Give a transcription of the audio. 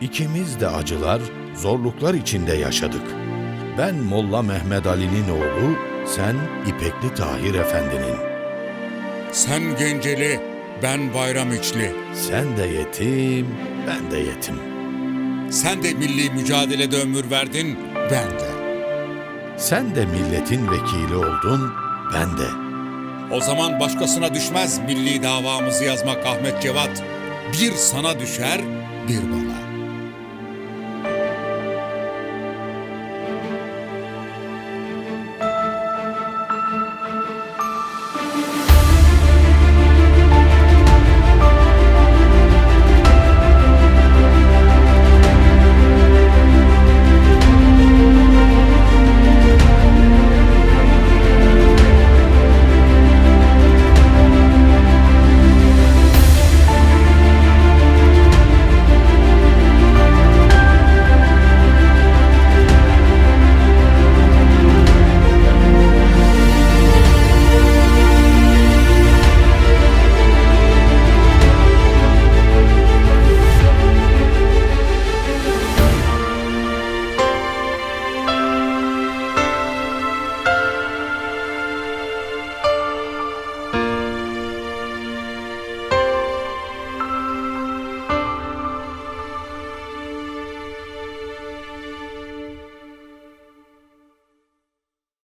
İkimiz de acılar, zorluklar içinde yaşadık. Ben Molla Mehmet Ali'nin oğlu, sen İpekli Tahir Efendi'nin. Sen Genceli, ben Bayram İçli. Sen de yetim, ben de yetim. Sen de milli mücadelede ömür verdin, ben de. Sen de milletin vekili oldun, ben de. O zaman başkasına düşmez milli davamızı yazmak Ahmet Cevat. Bir sana düşer, bir bana.